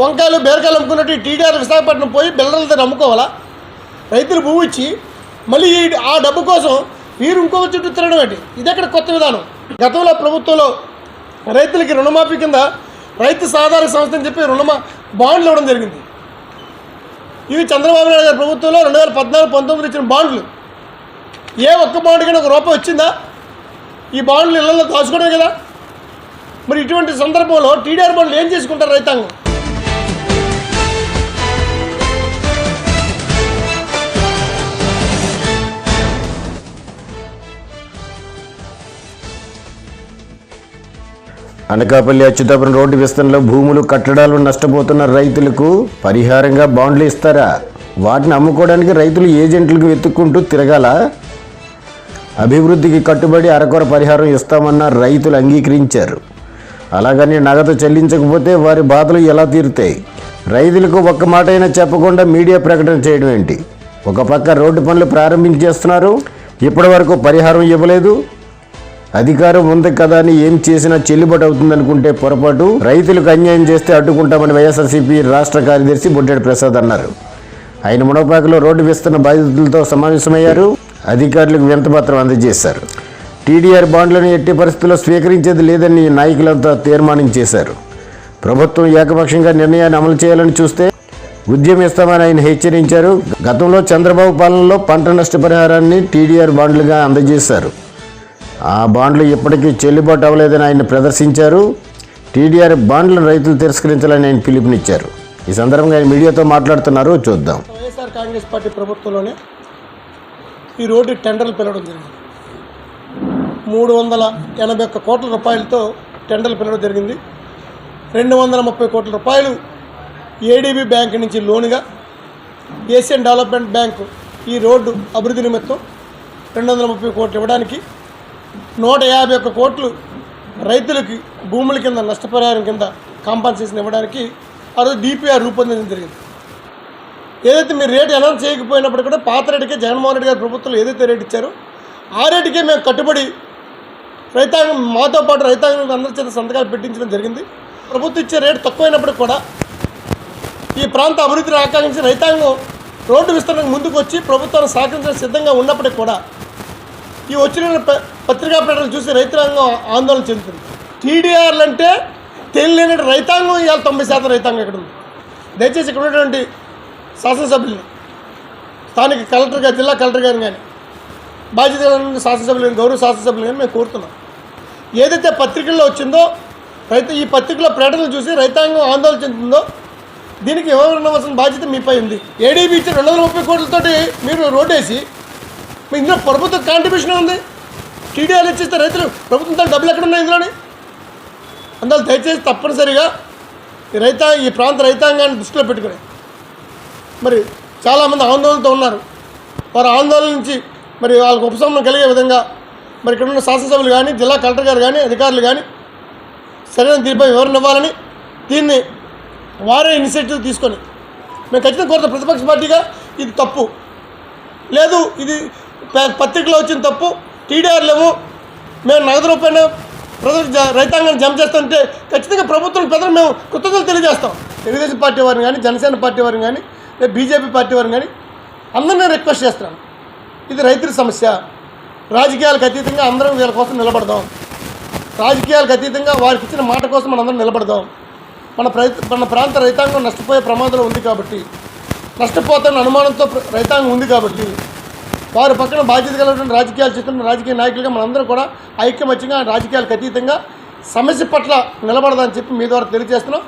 వంకాయలు బీరకాయలు అమ్ముకున్నట్టు టీడీఆర్ విశాఖపట్నం పోయి బిల్డర్ల నమ్ముకోవాలా? అమ్ముకోవాలా రైతులు భూమి ఇచ్చి మళ్ళీ ఆ డబ్బు కోసం వీరు ఇంకొక చుట్టూ తిరగడం ఏంటి? ఇది అక్కడ కొత్త విధానం? గతంలో ప్రభుత్వంలో రైతులకి రుణమాఫీ కింద రైతు సాధారణ సంస్థ అని చెప్పి రుణమా బాండ్లు ఇవ్వడం జరిగింది. ఇవి చంద్రబాబు నాయుడు గారి ప్రభుత్వంలో రెండు వేల పద్నాలుగు పంతొమ్మిది ఇచ్చిన బాండ్లు. ఏ ఒక్క బాండ్ కానీ ఒక రూపాయి వచ్చిందా? ఈ బాండ్లు ఇళ్ళలో దాచుకోవడమే కదా? మరి ఇటువంటి సందర్భంలో టీడీఆర్ బాండ్లు ఏం చేసుకుంటారు రైతాంగం? అనకాపల్లి అచ్యుతాపురం రోడ్డు విస్తరణలో భూములు కట్టడాలు నష్టపోతున్న రైతులకు పరిహారంగా బాండ్లు ఇస్తారా? వాటిని అమ్ముకోవడానికి రైతులు ఏజెంట్లకు వెతుక్కుంటూ తిరగాల? అభివృద్ధికి కట్టుబడి అరకొర పరిహారం ఇస్తామన్న రైతులు అంగీకరించారు. అలాగని నగదు చెల్లించకపోతే వారి బాధలు ఎలా తీరుతాయి? రైతులకు ఒక్క మాట అయినా చెప్పకుండా మీడియా ప్రకటన చేయడం ఏంటి? ఒక పక్క రోడ్డు పనులు ప్రారంభించేస్తున్నారు ఇప్పటి వరకు పరిహారం ఇవ్వలేదు అధికారం ఉంది కదా అని ఏం చేసినా చెల్లుబాటు అవుతుందనుకుంటే పొరపాటు. రైతులకు అన్యాయం చేస్తే అడ్డుకుంటామని వైఎస్ఆర్సీపీ రాష్ట్ర కార్యదర్శి బొడ్డెడి ప్రసాద్ అన్నారు. ఆయన మునపాకలో రోడ్డు వేస్తున్న బాధితులతో సమావేశమయ్యారు. అధికారులకు వింతపత్రం అందజేశారు. టీడీఆర్ బాండ్లను ఎట్టి పరిస్థితుల్లో స్వీకరించేది లేదని నాయకులంతా తీర్మానం చేశారు ప్రభుత్వం ఏకపక్షంగా నిర్ణయాన్ని అమలు చేయాలని చూస్తే ఉద్యమిస్తామని ఆయన హెచ్చరించారు. గతంలో చంద్రబాబు పాలనలో పంట నష్టపరిహారాన్ని టీడీఆర్ బాండ్లుగా అందజేశారు. ఆ బాండ్లు ఇప్పటికీ చెల్లుబాటు అవ్వలేదని ఆయన ప్రదర్శించారు. టీడీఆర్ బాండ్లను రైతులు తిరస్కరించాలని ఆయన పిలుపునిచ్చారు. ఈ సందర్భంగా ఆయన మీడియాతో మాట్లాడుతున్నారు. చూద్దాం. వైఎస్ఆర్ కాంగ్రెస్ పార్టీ ప్రభుత్వంలోనే ఈ రోడ్డు టెండర్లు పిలవడం జరిగింది. మూడు వందల ఎనభై ఒక్క కోట్ల రూపాయలతో టెండర్లు పిలవడం జరిగింది. రెండు వందల ముప్పై కోట్ల రూపాయలు ఏడీబీ బ్యాంక్ నుంచి లోనుగా ఏషియన్ డెవలప్మెంట్ బ్యాంకు ఈ రోడ్డు అభివృద్ధి నిమిత్తం రెండు వందల ముప్పై కోట్లు ఇవ్వడానికి నూట యాభై ఒక్క కోట్లు రైతులకి భూముల కింద నష్టపరిహారం కింద కాంపన్సేషన్ ఇవ్వడానికి ఆ రోజు డిపిఆర్ రూపొందించడం జరిగింది. ఏదైతే మీరు రేటు అనౌన్స్ చేయకపోయినప్పుడు కూడా పాత రేటుకే జగన్మోహన్ రెడ్డి గారి ప్రభుత్వంలో ఏదైతే రేటు ఇచ్చారో ఆ రేటుకే మేము కట్టుబడి రైతాంగం మాతో పాటు రైతాంగం అందరి చేత సంతకాలు పెట్టించడం జరిగింది. ప్రభుత్వం ఇచ్చే రేటు తక్కువైనప్పటికి కూడా ఈ ప్రాంత అభివృద్ధిని ఆకాంక్షించి రైతాంగం రోడ్డు విస్తరణకు ముందుకు వచ్చి ప్రభుత్వాన్ని సహకరించడానికి సిద్ధంగా ఉన్నప్పటికీ కూడా ఈ వచ్చిన పత్రికా ప్రకటనలు చూసి రైతాంగం ఆందోళన చెందుతుంది. టీడీఆర్లు అంటే తెలియని రైతాంగం ఇవాళ తొంభై శాతం రైతాంగం ఇక్కడ ఉంది? దయచేసి ఇక్కడ ఉన్నటువంటి శాసనసభ్యుల్ని స్థానిక కలెక్టర్ గారు జిల్లా కలెక్టర్ గారిని కానీ బాధ్యత శాసనసభ్యులు గౌరవ శాసనసభ్యులు కానీ మేము కోరుతున్నాం. ఏదైతే పత్రికల్లో వచ్చిందో రైతు ఈ పత్రికలో ప్రకటనలు చూసి రైతాంగం ఆందోళన చెందుతుందో దీనికి ఇవ్వవలసిన బాధ్యత మీపై ఉంది. ఏడీబీ ఇచ్చిన రెండు వందల ముప్పై కోట్లతోటి మీరు రోడ్డేసి మీ ఇందులో ప్రభుత్వ కాంట్రిబ్యూషన్ ఉంది టీడీఆర్ ఇచ్చేస్తే రైతులు ప్రభుత్వం డబ్బులు ఎక్కడ ఉన్నాయి ఇందులోని? అందువల్ల దయచేసి తప్పనిసరిగా ఈ రైతా ఈ ప్రాంత రైతాంగాన్ని దృష్టిలో పెట్టుకుని. మరి చాలామంది ఆందోళనతో ఉన్నారు. వారి ఆందోళన నుంచి మరి వాళ్ళకు ఉపశమనం కలిగే విధంగా మరి ఇక్కడ ఉన్న శాసనసభ్యులు కానీ జిల్లా కలెక్టర్ గారు కానీ అధికారులు కానీ సరైన దీనిపై వివరణ ఇవ్వాలని దీన్ని వారే ఇనిషియేటివ్ తీసుకొని మేము ఖచ్చితంగా కోరుతాం. ప్రతిపక్ష పార్టీగా ఇది తప్పు. లేదు ఇది పత్రికలో వచ్చిన తప్పు. టీడీఆర్ లేవు. మేము నగదు రూపాయలు ప్రజలకు జ- రైతాంగాన్ని జమ చేస్తుంటే ఖచ్చితంగా ప్రభుత్వం ప్రజలు మేము కృతజ్ఞతలు తెలియజేస్తాం. తెలుగుదేశం పార్టీ వారిని కానీ జనసేన పార్టీ వారిని కానీ లేదా బీజేపీ పార్టీ వారిని కానీ అందరినీ రిక్వెస్ట్ చేస్తున్నాను. ఇది రైతుల సమస్య. రాజకీయాలకు అతీతంగా అందరం వీళ్ళ కోసం నిలబడదాం. రాజకీయాలకు అతీతంగా వారికి ఇచ్చిన మాట కోసం మనం అందరం నిలబడదాం. మన ప్రై మన ప్రాంత రైతాంగం నష్టపోయే ప్రమాదం ఉంది కాబట్టి నష్టపోతున్న అనుమానంతో ప్ర- రైతాంగం ఉంది కాబట్టి వారి పక్కన బాధ్యత కలిగిన రాజకీయాలు చేస్తున్న రాజకీయ నాయకులుగా మనందరం కూడా ఐక్యమత్యంగా రాజకీయాలకు అతీతంగా సమస్య పట్ల నిలబడదని చెప్పి మీ ద్వారా తెలియజేస్తున్నాం.